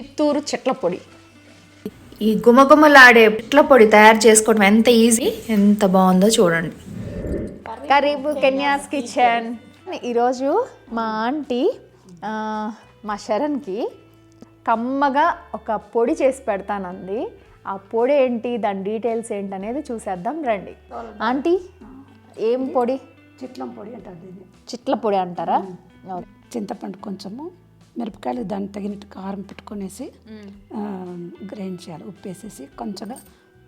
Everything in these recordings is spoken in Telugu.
చిత్తూరు చెట్ల పొడి. ఈ గుమగుమలాడే పిట్ల పొడి తయారు చేసుకోవడం ఎంత ఈజీ ఎంత బాగుందో చూడండి. కరీబు కెన్యాస్ కిచెన్ ఈరోజు మా ఆంటీ మా శరణ్కి కమ్మగా ఒక పొడి చేసి పెడతానంది. ఆ పొడి ఏంటి దాని డీటెయిల్స్ ఏంటి అనేది చూసేద్దాం రండి. ఆంటీ ఏం పొడి? చిట్లం పొడి అంటారు చిట్ల పొడి అంటారా. చింతపండు కొంచెము మిరపకాయలు దానికి తగినట్టు కారం పెట్టుకొనేసి గ్రైండ్ చేయాలి. ఉప్పు వేసేసి కొంచెంగా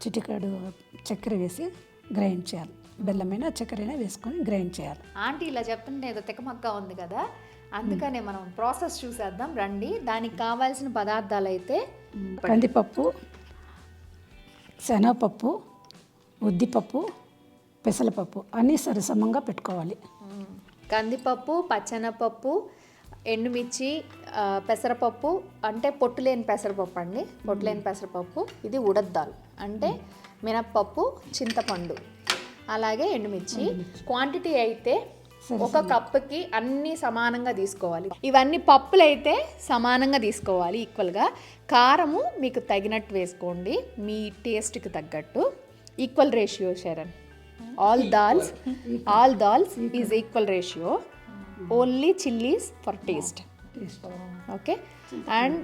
చిటికాడు చక్కెర వేసి గ్రైండ్ చేయాలి. బెల్లమైనా చక్కెరైనా వేసుకొని గ్రైండ్ చేయాలి. ఆంటీ ఇలా చెప్తుంటే ఏదో తికమక్క ఉంది కదా? అందుకనే మనం ప్రాసెస్ చూసేద్దాం. రండి. దానికి కావాల్సిన పదార్థాలు అయితే కందిపప్పు శనగపప్పు ఉద్దిపప్పు పెసరపప్పు అన్నీ సరిసమంగా పెట్టుకోవాలి. కందిపప్పు పచ్చెనపప్పు ఎండుమిర్చి పెసరపప్పు అంటే పొట్టు లేని పెసరపప్పు అండి. పొట్టు లేని పెసరపప్పు. ఇది ఉడద్దాలు. అంటే మినప్పప్పు చింతపండు. అలాగే ఎండుమిర్చి. క్వాంటిటీ అయితే ఒక కప్పుకి అన్ని సమానంగా తీసుకోవాలి. ఇవన్నీ పప్పులు అయితే సమానంగా తీసుకోవాలి ఈక్వల్గా. కారము మీకు తగినట్టు వేసుకోండి. మీ టేస్ట్కి తగ్గట్టు. Equal ratio Sharan. All dals all dals is equal ratio. Only chillies for taste okay and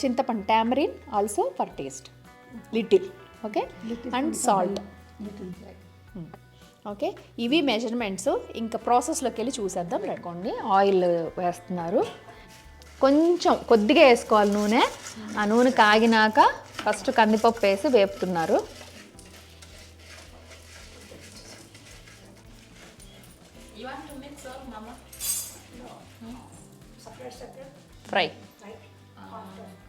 చింతపండు tamarind also for taste little okay and salt okay ఇవి మెజర్మెంట్స్ ఇంకా ప్రాసెస్లోకి వెళ్ళి చూసేద్దాం. రేకోండి ఆయిల్ వేస్తున్నారు. కొంచెం కొద్దిగా వేసుకోవాలి నూనె. ఆ నూనె కాగినాక ఫస్ట్ కందిపప్పు వేసి వేపుతున్నారు. ఫ్రై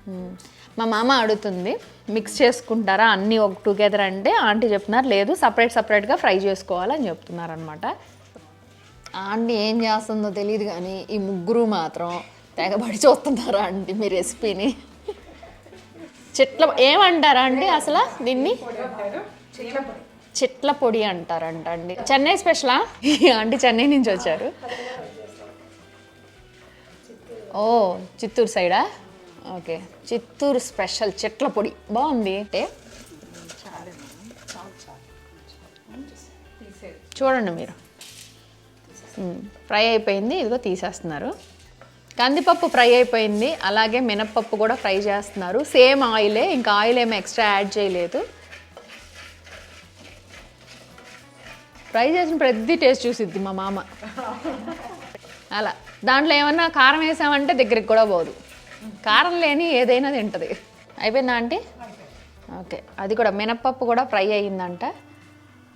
మ్మ్. మా మామ అడుగుతుంది మిక్స్ చేసుకుంటారా? అన్నీ ఒక టుగెదర్ అంటే ఆంటీ చెప్తున్నారు లేదు సపరేట్ సపరేట్గా ఫ్రై చేసుకోవాలని చెప్తున్నారు అనమాట ఆంటీ ఏం చేస్తుందో తెలియదు కానీ ఈ ముగ్గురు మాత్రం తెగబడి చూస్తున్నారా ఆంటీ మీ రెసిపీని? చెట్ల ఏమంటారా అండి అసలు దీన్ని? చెట్ల పొడి అంటారంట అండి చెన్నై స్పెషలా ఆంటీ చెన్నై నుంచి వచ్చారు. ఓ చిత్తూరు సైడా ఓకే. చిత్తూరు స్పెషల్ చెట్ల పొడి. బాగుంది. అంటే చూడండి మీరు. ఫ్రై అయిపోయింది. ఇదిగో తీసేస్తున్నారు. కందిపప్పు ఫ్రై అయిపోయింది. అలాగే మినప్పప్పు కూడా ఫ్రై చేస్తున్నారు. సేమ్ ఆయిలే ఇంకా ఆయిల్ ఏమి ఎక్స్ట్రా యాడ్ చేయలేదు. ఫ్రై చేసిన ప్రతి టేస్ట్ చూసిద్ది మా మామ. అలా. దాంట్లో ఏమన్నా కారం వేసామంటే దగ్గరికి కూడా పోదు. కారం లేని ఏదైనా తింటుంది. అయిపోయిందా ఆంటీ? ఓకే. అది కూడా మినప్పప్పు కూడా ఫ్రై అయ్యిందంట.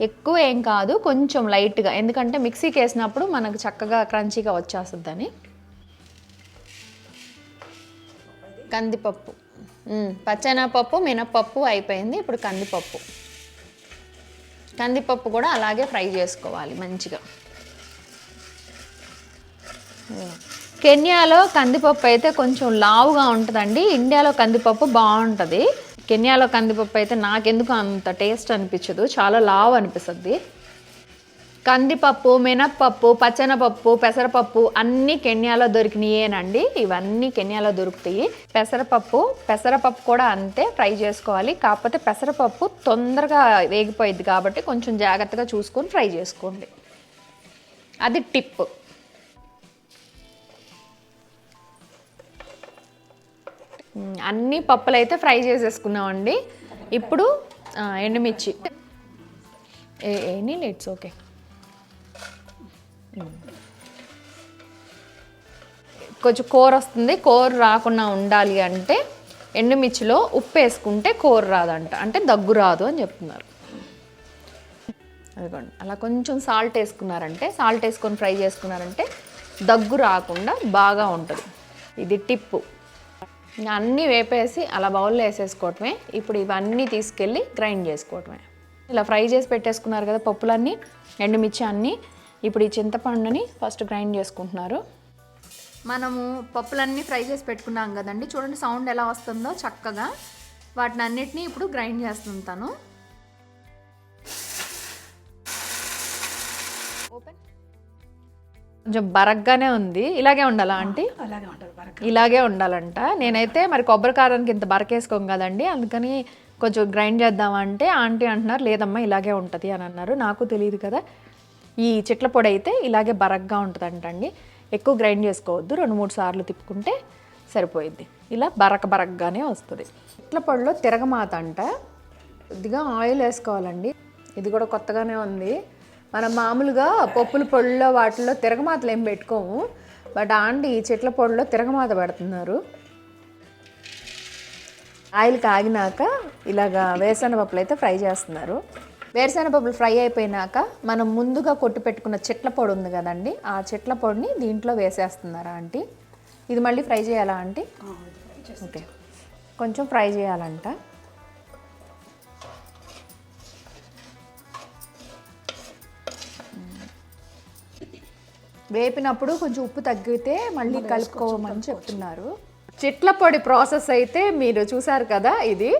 ఎక్కువ ఏం కాదు కొంచెం లైట్గా. ఎందుకంటే మిక్సీకి వేసినప్పుడు మనకు చక్కగా క్రంచీగా వచ్చేస్తుందని. కందిపప్పు. పచ్చనపప్పు పచ్చెనపప్పు మినప్పప్పు అయిపోయింది. ఇప్పుడు కందిపప్పు. కందిపప్పు కూడా అలాగే ఫ్రై చేసుకోవాలి మంచిగా. కెన్యాలో కందిపప్పు అయితే కొంచెం లావుగా ఉంటుందండి. ఇండియాలో కందిపప్పు బాగుంటుంది. కెన్యాలో కందిపప్పు అయితే నాకెందుకు అంత టేస్ట్ అనిపించదు. చాలా లావు అనిపిస్తుంది. కందిపప్పు మినప్పప్పు పచ్చనపప్పు పెసరపప్పు అన్నీ కెన్యాలో దొరికినాయేనండి. ఇవన్నీ కెన్యాలో దొరుకుతాయి. పెసరపప్పు పెసరపప్పు కూడా అంతే ఫ్రై చేసుకోవాలి. కాకపోతే పెసరపప్పు తొందరగా వేగిపోయింది కాబట్టి కొంచెం జాగ్రత్తగా చూసుకొని ఫ్రై చేసుకోండి. అది టిప్. అన్ని పప్పులు అయితే ఫ్రై చేసేసుకున్నామండి. ఇప్పుడు ఎండుమిర్చి. ఏ ఎనీ ఇట్స్ ఓకే. కొంచెం కూర వస్తుంది. కూర రాకుండా ఉండాలి అంటే ఎండుమిర్చిలో ఉప్పు వేసుకుంటే కూర రాదంట. అంటే దగ్గు రాదు అని చెప్తున్నారు. అదిగోండి. అలా కొంచెం సాల్ట్ వేసుకున్నారంటే సాల్ట్ వేసుకొని ఫ్రై చేసుకున్నారంటే దగ్గు రాకుండా బాగా ఉంటుంది. ఇది టిప్పు. అన్నీ వేపేసి అలా బౌల్లో వేసేసుకోవటమే. ఇప్పుడు ఇవన్నీ తీసుకెళ్ళి గ్రైండ్ చేసుకోవటమే. ఇలా ఫ్రై చేసి పెట్టేసుకున్నారు కదా పప్పులన్నీ ఎండుమిర్చి అన్నీ ఇప్పుడు ఈ చింతపండుని ఫస్ట్ గ్రైండ్ చేసుకుంటున్నారు. మనము పప్పులన్నీ ఫ్రై చేసి పెట్టుకున్నాం కదండి. చూడండి సౌండ్ ఎలా వస్తుందో చక్కగా. వాటిని అన్నిటినీ ఇప్పుడు గ్రైండ్ చేస్తుంటాను. కొంచెం బరగ్గానే ఉంది. ఇలాగే ఉండాలా ఆంటీ? అలాగే ఉంటుంది బరక ఇలాగే ఉండాలంట. నేనైతే మరి కొబ్బరి కారానికి ఇంత బరకేసుకోం కదండి. అందుకని కొంచెం గ్రైండ్ చేద్దామంటే ఆంటీ అంటున్నారు లేదమ్మా ఇలాగే ఉంటుంది అని అన్నారు. నాకు తెలియదు కదా. ఈ చెట్ల పొడి అయితే ఇలాగే బరగ్గా ఉంటుంది అండి ఎక్కువ గ్రైండ్ చేసుకోవద్దు. రెండు మూడు సార్లు తిప్పుకుంటే సరిపోయిద్ది. ఇలా బరక బరగ్గానే వస్తుంది. చెట్ల పొడిలో తిరగమాత అంట. కొద్దిగా ఆయిల్ వేసుకోవాలండి. ఇది కూడా కొత్తగానే ఉంది. మనం మామూలుగా పప్పుల పొడిలో వాటిల్లో తిరగమాతలు ఏం పెట్టుకోము బట్ ఈ చెట్ల పొడిలో తిరగమాత పెడుతున్నారు. ఆయిల్ కాగినాక ఇలాగా వేరుశెనగ పప్పులు అయితే ఫ్రై చేస్తున్నారు. వేరుశెనగ పప్పులు ఫ్రై అయిపోయినాక మనం ముందుగా కొట్టి పెట్టుకున్న చెట్ల పొడి ఉంది కదండి ఆ చెట్ల పొడిని దీంట్లో వేసేస్తున్నారా ఆంటీ. ఇది మళ్ళీ ఫ్రై చేయాలా ఆంటీ? ఓకే. కొంచెం ఫ్రై చేయాలంట. వేపినప్పుడు కొంచెం ఉప్పు తగ్గితే మళ్ళీ కలుపుకోమని చెప్తున్నారు. చిట్ల పొడి ప్రాసెస్ అయితే మీరు చూసారు కదా ఇది.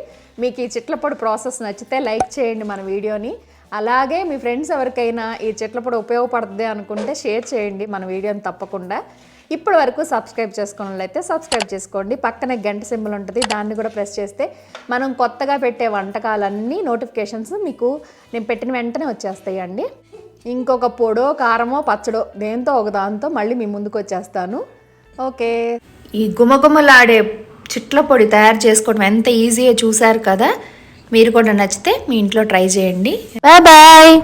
మీకు ఈ చిట్ల పొడి ప్రాసెస్ నచ్చితే లైక్ చేయండి మన వీడియోని. అలాగే మీ ఫ్రెండ్స్ ఎవరికైనా ఈ చిట్ల పొడి ఉపయోగపడుతుంది అనుకుంటే షేర్ చేయండి మన వీడియోని తప్పకుండా. ఇప్పటి వరకు సబ్స్క్రైబ్ చేసుకున్నట్లయితే సబ్స్క్రైబ్ చేసుకోండి. పక్కనే గంట సింబల్ ఉంటుంది. దాన్ని కూడా ప్రెస్ చేస్తే మనం కొత్తగా పెట్టే వంటకాలన్నీ నోటిఫికేషన్స్ మీకు నేను పెట్టిన వెంటనే వచ్చేస్తాయండి. ఇంకొక పొడో కారమో పచ్చడో దేంతో ఒక దాంతో మళ్ళీ మీ ముందుకు వచ్చేస్తాను. ఓకే. ఈ గుమగుమలాడే చిట్ల పొడి తయారు చేసుకోవడం ఎంత ఈజీయో చూసారు కదా? మీరు కూడా నచ్చితే మీ ఇంట్లో ట్రై చేయండి. Bye bye